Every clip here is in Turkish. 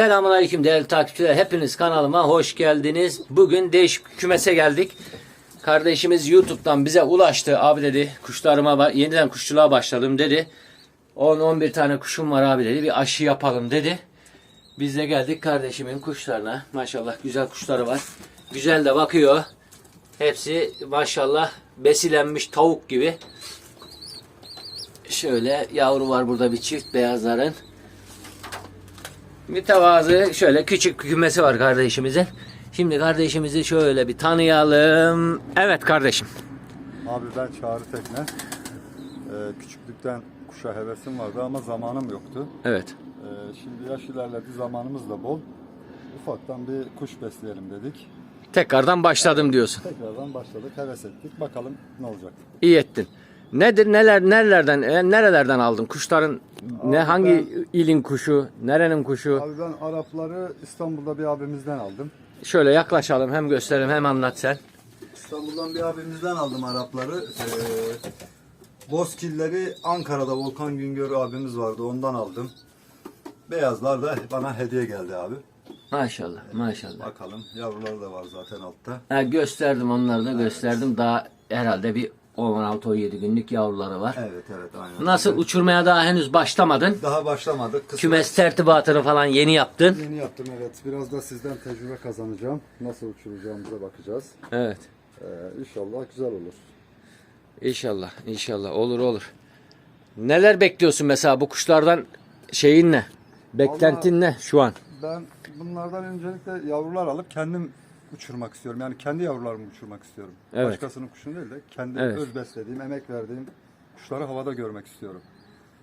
Selamünaleyküm değerli takipçiler. Hepiniz kanalıma hoş geldiniz. Bugün değişik kümese geldik. Kardeşimiz YouTube'dan bize ulaştı. Abi dedi kuşlarıma yeniden kuşçuluğa başladım dedi. 10-11 tane kuşum var abi dedi. Bir aşı yapalım dedi. Biz de geldik kardeşimin kuşlarına. Maşallah güzel kuşları var. Güzel de bakıyor. Hepsi maşallah besilenmiş tavuk gibi. Şöyle yavru var burada bir çift beyazların. Mütevazı şöyle küçük kümesi var kardeşimizin. Şimdi kardeşimizi şöyle bir tanıyalım. Evet kardeşim. Abi ben Çağrı Tekne. Ee, küçüklükten kuşa hevesim vardı ama zamanım yoktu. Evet. Ee, şimdi yaş ilerledi, zamanımız da bol. Ufaktan bir kuş besleyelim dedik. Tekrardan başladım diyorsun. Tekrardan başladık, heves ettik. Bakalım ne olacak. İyi ettin. Nedir neler nerelerden e, nerelerden aldın kuşların ne Abi hangi ben- ilin kuşu nerenin kuşu Abi ben Arapları İstanbul'da bir abimizden aldım. şöyle yaklaşalım hem gösterelim hem anlat sen. İstanbul'dan bir abimizden aldım Arapları. Ee, Bozkilleri Ankara'da Volkan Güngör abimiz vardı, ondan aldım. Beyazlar da bana hediye geldi abi. Maşallah maşallah. Bakalım yavruları da var zaten altta. Ha, gösterdim onları da gösterdim daha herhalde bir 16-17 günlük yavruları var. Evet evet aynen. Nasıl uçurmaya daha henüz başlamadın? Daha başlamadık. Kısmet. Kümes tertibatını falan yeni yaptın. Yeni yaptım evet. Biraz da sizden tecrübe kazanacağım. Nasıl uçuracağımıza bakacağız. Evet. Ee, inşallah güzel olur. İnşallah, inşallah olur olur. Neler bekliyorsun mesela bu kuşlardan şeyin ne? Beklentin ne şu an? Ben bunlardan öncelikle yavrular alıp kendim uçurmak istiyorum. Yani kendi yavrularımı uçurmak istiyorum. Evet. Başkasının kuşunu değil de kendi Evet. öz beslediğim, emek verdiğim kuşları havada görmek istiyorum.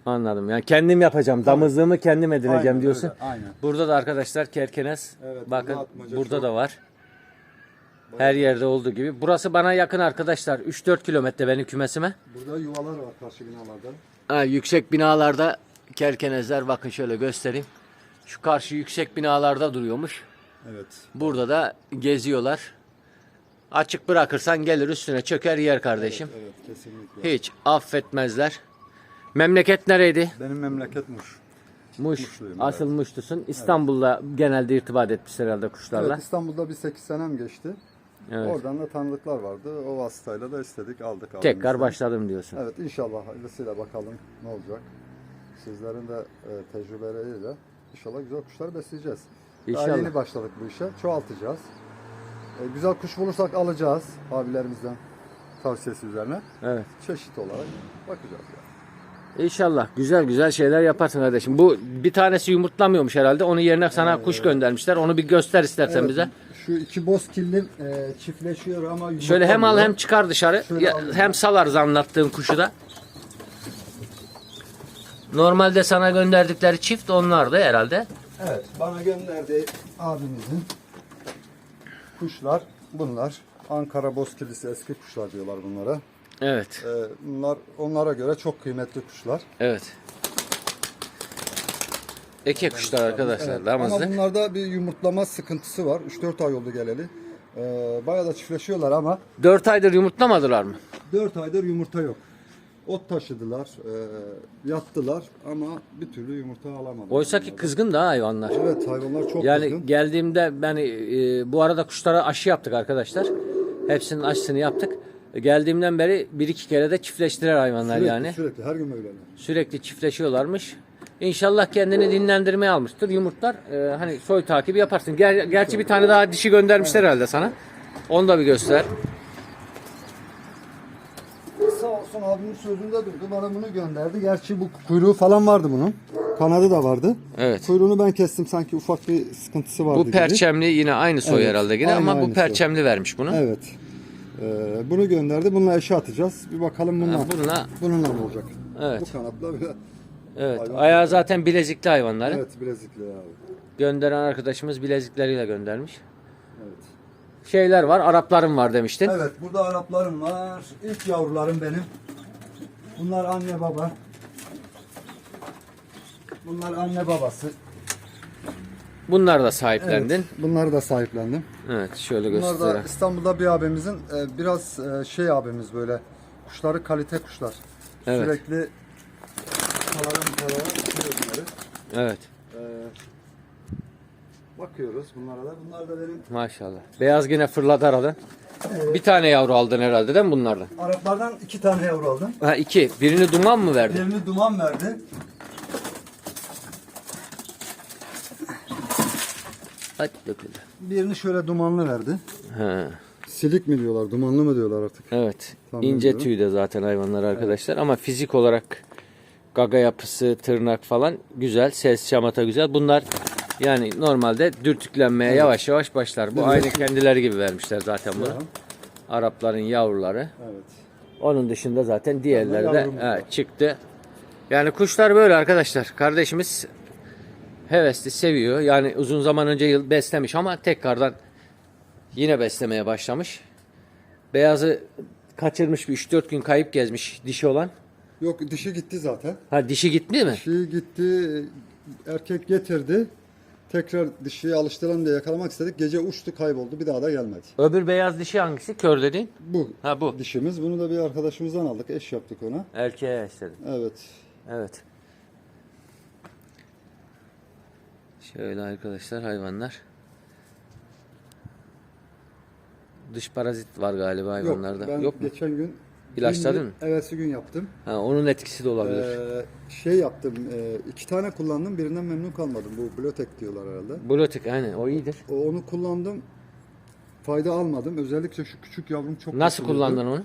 Anladım. Yani kendim yapacağım. Damızlığımı kendim edineceğim Aynen diyorsun. öyle, aynen. Burada da arkadaşlar kerkenes. Evet, Bakın burada atmaca burada çok. da var. Her yerde olduğu gibi. Burası bana yakın arkadaşlar. 3-4 kilometre benim kümesime. Burada yuvalar var karşı binalarda. Ha, yüksek binalarda kerkenezler bakın şöyle göstereyim. Şu karşı yüksek binalarda duruyormuş. Evet. Burada da geziyorlar. Açık bırakırsan gelir üstüne çöker yer kardeşim. Evet kesinlikle. Hiç affetmezler. Memleket nereydi? Benim memleket Muş. Muş. Muşluyum, Asıl Muşlusun. İstanbul'la genelde irtibat etmiş herhalde kuşlarla. Evet İstanbul'da bir 8 senem geçti. Evet. Oradan da tanıdıklar vardı. O vasıtayla da istedik aldık. Tekrar abimizden. başladım diyorsun. Evet inşallah hayırlısıyla bakalım ne olacak. Sizlerin de e, tecrübeleriyle inşallah güzel kuşlar besleyeceğiz. Daha İnşallah. yeni başladık bu işe. Çoğaltacağız. E, güzel kuş bulursak alacağız abilerimizden tavsiyesi üzerine. Evet. Çeşit olarak bakacağız. Yani. İnşallah güzel güzel şeyler yaparsın kardeşim. Bu bir tanesi yumurtlamıyormuş herhalde. Onun yerine sana kuş göndermişler. Onu bir göster istersen Evet, bize. Şu iki boz killim e, çiftleşiyor ama Şöyle hem al hem çıkar dışarı. Ya- hem salarız anlattığın kuşu da. Normalde sana gönderdikleri çift onlar da herhalde. Evet, bana gönderdiği abimizin kuşlar bunlar. Ankara Bozkirlisi eski kuşlar diyorlar bunlara. Evet. Ee, bunlar onlara göre çok kıymetli kuşlar. Evet. Eke kuşlar arkadaşlar. Evet, Ama Damızlık. bunlarda bir yumurtlama sıkıntısı var. 3-4 ay oldu geleli. Ee, bayağı da çiftleşiyorlar ama 4 aydır yumurtlamadılar mı? 4 aydır yumurta yok. Ot taşıdılar, e, yattılar ama bir türlü yumurta alamadılar. Oysa ki kızgın da hayvanlar. Evet hayvanlar çok Yani kızgın. geldiğimde ben e, bu arada kuşlara aşı yaptık arkadaşlar. Hepsinin aşısını yaptık. Geldiğimden beri bir iki kere de çiftleştiler hayvanlar Sürekli, yani. sürekli her gün böyleler. Sürekli çiftleşiyorlarmış. İnşallah kendini dinlendirmeye almıştır. Yumurtlar e, hani soy takibi yaparsın. Ger- gerçi bir tane daha dişi göndermişler herhalde sana. Onu da bir göster. Olsun abimin sözünde durdu. Bana bunu gönderdi. Gerçi bu kuyruğu falan vardı bunun. Kanadı da vardı. Evet. Kuyruğunu ben kestim. Sanki ufak bir sıkıntısı vardı Bu gibi. perçemli yine aynı soy Evet, herhalde yine aynı, ama bu aynı perçemli vermiş bunu. Evet. Ee, bunu gönderdi. Bununla eşe atacağız. Bir bakalım bununla. Ha, bununla Bununla ne olacak? Evet. Bu kanatla bir... evet. Hayvan- Ayağı zaten bilezikli hayvanları. Evet bilezikli abi. Gönderen arkadaşımız bilezikleriyle göndermiş. Evet. Şeyler var, Arapların var demiştin. Evet burada Araplarım var. İlk yavrularım benim. Bunlar anne baba. Bunlar anne babası. Bunlar da sahiplendin. Evet, bunları da sahiplendim. Evet, şöyle Bunlar da göstereyim. İstanbul'da bir abimizin e, biraz e, şey abimiz böyle kuşları kalite kuşlar. Evet. Sürekli kalara bunları. Evet. Bakıyoruz bunlara da. Bunlar da benim Maşallah. Beyaz yine fırladı aradan. Bir tane yavru aldın herhalde değil mi bunlardan? Araplardan iki tane yavru aldım. Ha iki. Birini duman mı verdi? Birini duman verdi. Hadi döküldü. Birini şöyle dumanlı verdi. Ha, Silik mi diyorlar, dumanlı mı diyorlar artık. evet. Tamam, İnce biliyorum. tüy de zaten hayvanlar arkadaşlar ama fizik olarak gaga yapısı, tırnak falan güzel. Ses, şamata güzel. Bunlar yani normalde dürtüklenmeye yavaş yavaş başlar. Bu aynı kendileri gibi vermişler zaten bunu. Arapların yavruları. Evet. Onun dışında zaten diğerleri de var. çıktı. Yani kuşlar böyle arkadaşlar. Kardeşimiz hevesli, seviyor. Yani uzun zaman önce yıl beslemiş ama tekrardan yine beslemeye başlamış. Beyazı kaçırmış bir 3-4 gün kayıp gezmiş dişi olan. Yok dişi gitti zaten. Ha dişi gitti mi? Dişi gitti, erkek getirdi. Tekrar dişiyi alıştıralım diye yakalamak istedik. Gece uçtu kayboldu bir daha da gelmedi. Öbür beyaz dişi hangisi? Kör dediğin. Bu Ha bu. dişimiz. Bunu da bir arkadaşımızdan aldık. Eş yaptık ona. Erkeğe istedim. Evet. Evet. Şöyle arkadaşlar hayvanlar. Dış parazit var galiba hayvanlarda. Yok ben Yok mu? geçen gün İlaçladın mı? Evvelsi gün yaptım. Ha, onun etkisi de olabilir. Ee, şey yaptım. e, iki tane kullandım. Birinden memnun kalmadım. Bu Blotek diyorlar herhalde. Blotik aynen o iyidir. O, onu kullandım. Fayda almadım. Özellikle şu küçük yavrum çok Nasıl kullandın onu?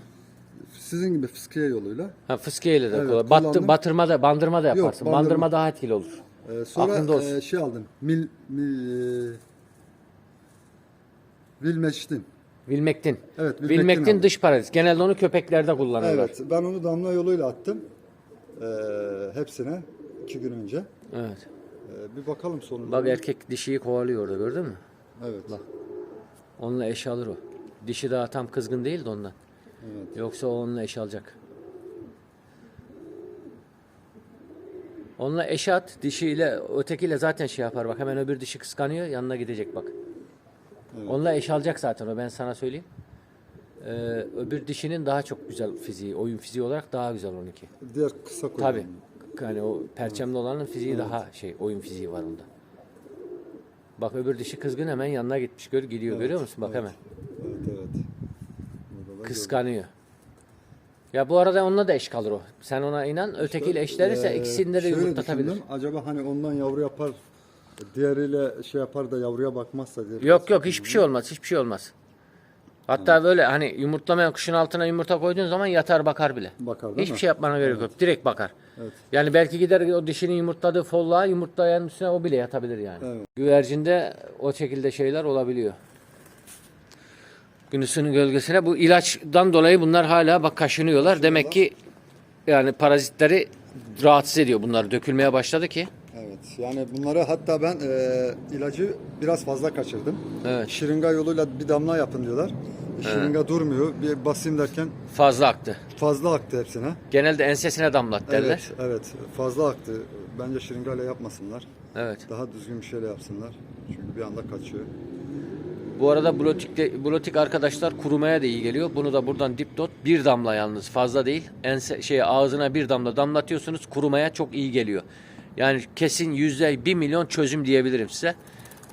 Sizin gibi fıskiye yoluyla. Ha fıskiyeyle de Evet, kolay. Battı, batırma da bandırma da Yok, yaparsın. bandırma. bandırma daha etkili olur. Ee, sonra e, şey aldım. Mil, mil e, Vilmeçtin. Vilmektin. Evet, aldım. dış parazit. Genelde onu köpeklerde kullanırlar. Evet. Ben onu damla yoluyla attım. Ee, hepsine iki gün önce. Evet. Ee, bir bakalım sonunda. Bak erkek dişiyi kovalıyor orada gördün mü? Evet. Onunla eş alır o. Dişi daha tam kızgın değil de ondan. Evet. Yoksa o onunla eş alacak. Onunla eş at, dişiyle ötekiyle zaten şey yapar. Bak hemen öbür dişi kıskanıyor, yanına gidecek bak. Onunla eş alacak zaten o ben sana söyleyeyim. Ee, öbür dişinin daha çok güzel fiziği, oyun fiziği olarak daha güzel onunki. Diğer kısa koyun. Tabi. Yani o perçemli olanın fiziği daha şey, oyun fiziği var onda. Bak öbür dişi kızgın hemen yanına gitmiş. Gör, gidiyor görüyor musun? Bak hemen. Evet evet. Burada Kıskanıyor. Ya bu arada onunla da eş kalır o. Sen ona inan. Ötekiyle eşlenirse Ee, ikisinde de yumurtlatabilir. Acaba hani ondan yavru yapar, diğeriyle şey yapar da yavruya bakmazsa diye. Yok yok hiçbir şey olmaz. Hiçbir şey olmaz. Hatta böyle hani yumurtlamayan kuşun altına yumurta koyduğun zaman yatar bakar bile. Bakar değil Hiçbir mi? şey yapmana gerek yok. Direkt bakar. Evet. Yani belki gider o dişinin yumurtladığı folluğa yumurtlayan üstüne o bile yatabilir yani. Evet. Güvercinde o şekilde şeyler olabiliyor. Gündüzünün gölgesine bu ilaçtan dolayı bunlar hala bak kaşınıyorlar. Demek ki yani parazitleri rahatsız ediyor bunlar. Dökülmeye başladı ki. Yani bunları hatta ben e, ilacı biraz fazla kaçırdım. Evet. Şırınga yoluyla bir damla yapın diyorlar. Şırınga durmuyor. Bir basayım derken Fazla aktı. fazla aktı hepsine. Genelde ensesine damlat derler. Evet, evet. Fazla aktı. Bence şırıngayla yapmasınlar. Evet. Daha düzgün bir şeyle yapsınlar. Çünkü bir anda kaçıyor. Bu arada blotik, blotik arkadaşlar kurumaya da iyi geliyor. Bunu da buradan dipdot bir damla yalnız fazla değil. Ense, şey ağzına bir damla damlatıyorsunuz kurumaya çok iyi geliyor. Yani kesin yüzde bir milyon çözüm diyebilirim size.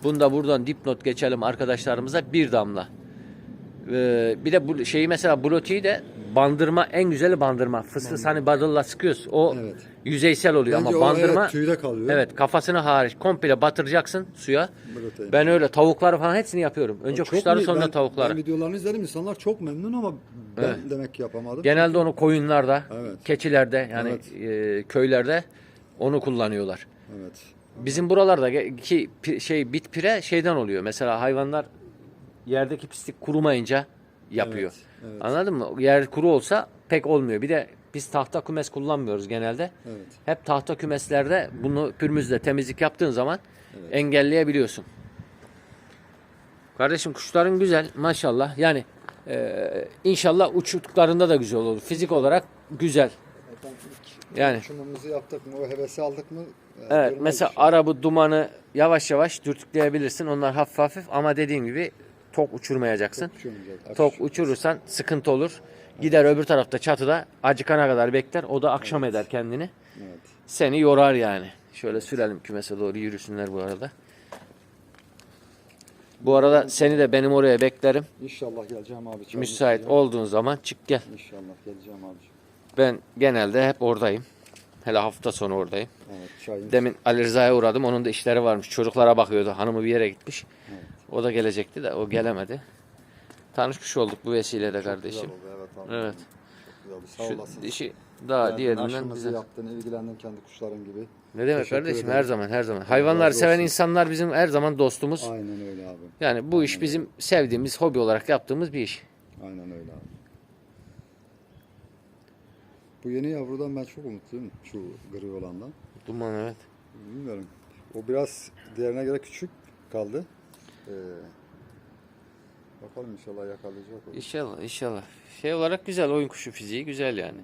Bunu da buradan dipnot geçelim arkadaşlarımıza bir damla. Ee, bir de bu şeyi mesela blotiği de bandırma en güzeli bandırma. Fıstıs hani badılla sıkıyoruz. O Evet. yüzeysel oluyor Bence ama o bandırma evet, tüyde kalıyor. Evet kafasını hariç komple batıracaksın suya. Bloteği. Ben öyle tavukları falan hepsini yapıyorum. Önce Çok kuşları mi- sonra ben, tavukları. Ben videolarını izledim. İnsanlar çok memnun ama ben Evet. demek ki yapamadım. Genelde onu koyunlarda, Evet. keçilerde yani e, köylerde onu kullanıyorlar. Evet. Bizim buralarda ki şey bit pire şeyden oluyor. Mesela hayvanlar yerdeki pislik kurumayınca yapıyor. Evet, evet. Anladın mı? Yer kuru olsa pek olmuyor. Bir de biz tahta kümes kullanmıyoruz genelde. Evet. Hep tahta kümeslerde bunu pürmüzle temizlik yaptığın zaman engelleyebiliyorsun. Kardeşim kuşların güzel maşallah. Yani e, inşallah uçtuklarında da güzel olur. Fizik olarak güzel. Yani. uçumumuzu yaptık mı, o hevesi aldık mı? e, Evet duruma mesela düşüyor. arabı dumanı yavaş yavaş dürtükleyebilirsin. Onlar hafif hafif ama dediğim gibi tok uçurmayacaksın. Uçuyoruz. Tok uçurursan sıkıntı olur. Gider öbür tarafta çatıda acıkana kadar bekler. O da akşam eder kendini. Evet. Seni yorar yani. Şöyle sürelim kümese doğru yürüsünler bu arada. Bu arada seni de benim oraya beklerim. İnşallah geleceğim abi. Müsait içeceğim. olduğun zaman çık gel. İnşallah geleceğim abi. Ben genelde hep oradayım. Hele hafta sonu oradayım. Evet. Demin Ali Rıza'ya uğradım. Onun da işleri varmış. Çocuklara bakıyordu. Hanımı bir yere gitmiş. O da gelecekti de o gelemedi. Tanışmış olduk bu vesileyle kardeşim. Güzel oldu, evet abi. Evet. Çok güzel oldu. Sağ Şu dişi daha Yani diğerinden güzel. yaptın, ilgilendin kendi kuşların gibi. Ne demek Teşekkür kardeşim? ederim. Her zaman her zaman. Hayvanları seven olsun. insanlar bizim her zaman dostumuz. Aynen öyle abi. Yani bu iş bizim sevdiğimiz, hobi olarak yaptığımız bir iş. Aynen öyle abi. Bu yeni yavrudan ben çok umutluyum. Şu gri olandan. Duman evet. Bilmiyorum. O biraz diğerine göre küçük kaldı. Ee, bakalım inşallah yakalayacak o. İnşallah inşallah. Şey olarak güzel oyun kuşu fiziği güzel yani.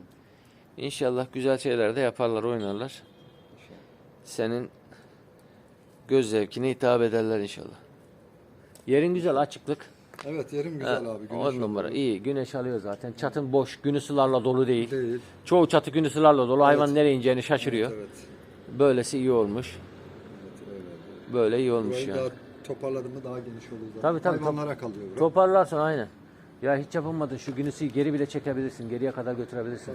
İnşallah güzel şeyler de yaparlar oynarlar. Senin göz zevkine hitap ederler inşallah. Yerin güzel açıklık. Evet yerim güzel abi. on güneş numara oluyor. iyi güneş alıyor zaten. Çatın boş günü sularla dolu değil. Değil. Çoğu çatı günü sularla dolu. Hayvan nereye ineceğini şaşırıyor. Evet. Böylesi iyi olmuş. evet öyle. Böyle iyi olmuş Burayı yani. daha toparladım mı daha geniş olur zaten. Tabii, tabii, Hayvanlara kalıyor. bura. Toparlarsın aynen. Ya hiç yapamadın şu günüsü geri bile çekebilirsin. Geriye kadar götürebilirsin.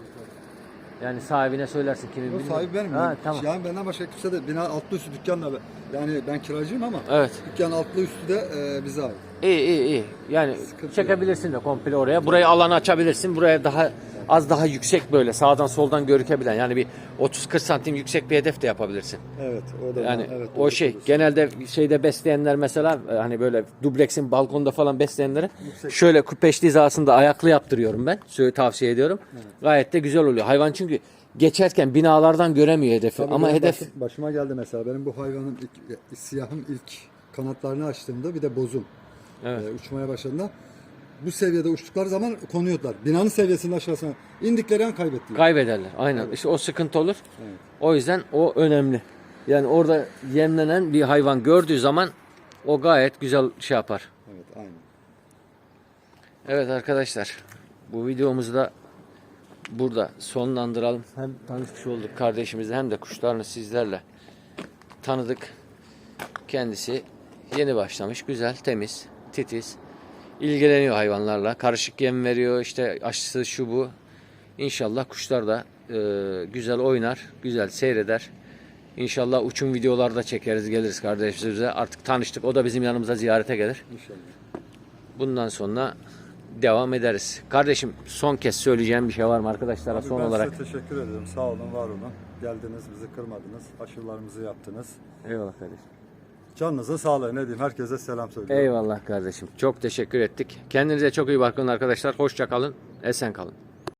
Yani sahibine söylersin kimin O bilmiyorum. sahibi benim. Ha, Ben- tamam. Yani benden başka kimse de bina altlı üstü dükkanla yani ben kiracıyım ama Evet. dükkan altlı üstü de e, bize ait. İyi iyi iyi. Yani Sıkıntı çekebilirsin de komple oraya. Burayı alanı açabilirsin. Buraya daha az daha yüksek böyle sağdan soldan görükebilen yani bir 30-40 santim yüksek bir hedef de yapabilirsin. Evet o da Yani evet, o şey genelde şeyde besleyenler mesela e, hani böyle dubleksin balkonda falan besleyenlere şöyle kupeşli hizasında ayaklı yaptırıyorum ben. Söyle tavsiye ediyorum. Gayet de güzel oluyor. Hayvan çünkü geçerken binalardan göremiyor hedefi Tabii ama hedef başım- başıma geldi mesela benim bu hayvanın ilk, e, siyahın ilk kanatlarını açtığımda bir de bozum Evet. e, uçmaya başladığında bu seviyede uçtukları zaman konuyorlar. Binanın seviyesinin aşağısına indikleri an kaybettiler. kaybederler. Aynen. İşte o sıkıntı olur. Evet. O yüzden o önemli. Yani orada yemlenen bir hayvan gördüğü zaman o gayet güzel şey yapar. evet aynen. Evet arkadaşlar bu videomuzu da burada sonlandıralım. Hem tanışmış olduk kardeşimizle hem de kuşlarını sizlerle tanıdık. Kendisi yeni başlamış. Güzel, temiz, titiz. ilgileniyor hayvanlarla. Karışık yem veriyor. işte aşısı şu bu. İnşallah kuşlar da e, güzel oynar, güzel seyreder. İnşallah uçum videolarda çekeriz, geliriz kardeşimize. Artık tanıştık. O da bizim yanımıza ziyarete gelir. İnşallah. Bundan sonra devam ederiz. Kardeşim son kez söyleyeceğim bir şey var mı arkadaşlara Abi son ben olarak? size teşekkür ederim. Sağ olun, var olun. Geldiniz, bizi kırmadınız. Aşılarımızı yaptınız. Eyvallah kardeşim. Canınıza sağlık. Ne diyeyim? Herkese selam söylüyorum. Eyvallah kardeşim. Çok teşekkür ettik. Kendinize çok iyi bakın arkadaşlar. Hoşça kalın. Esen kalın.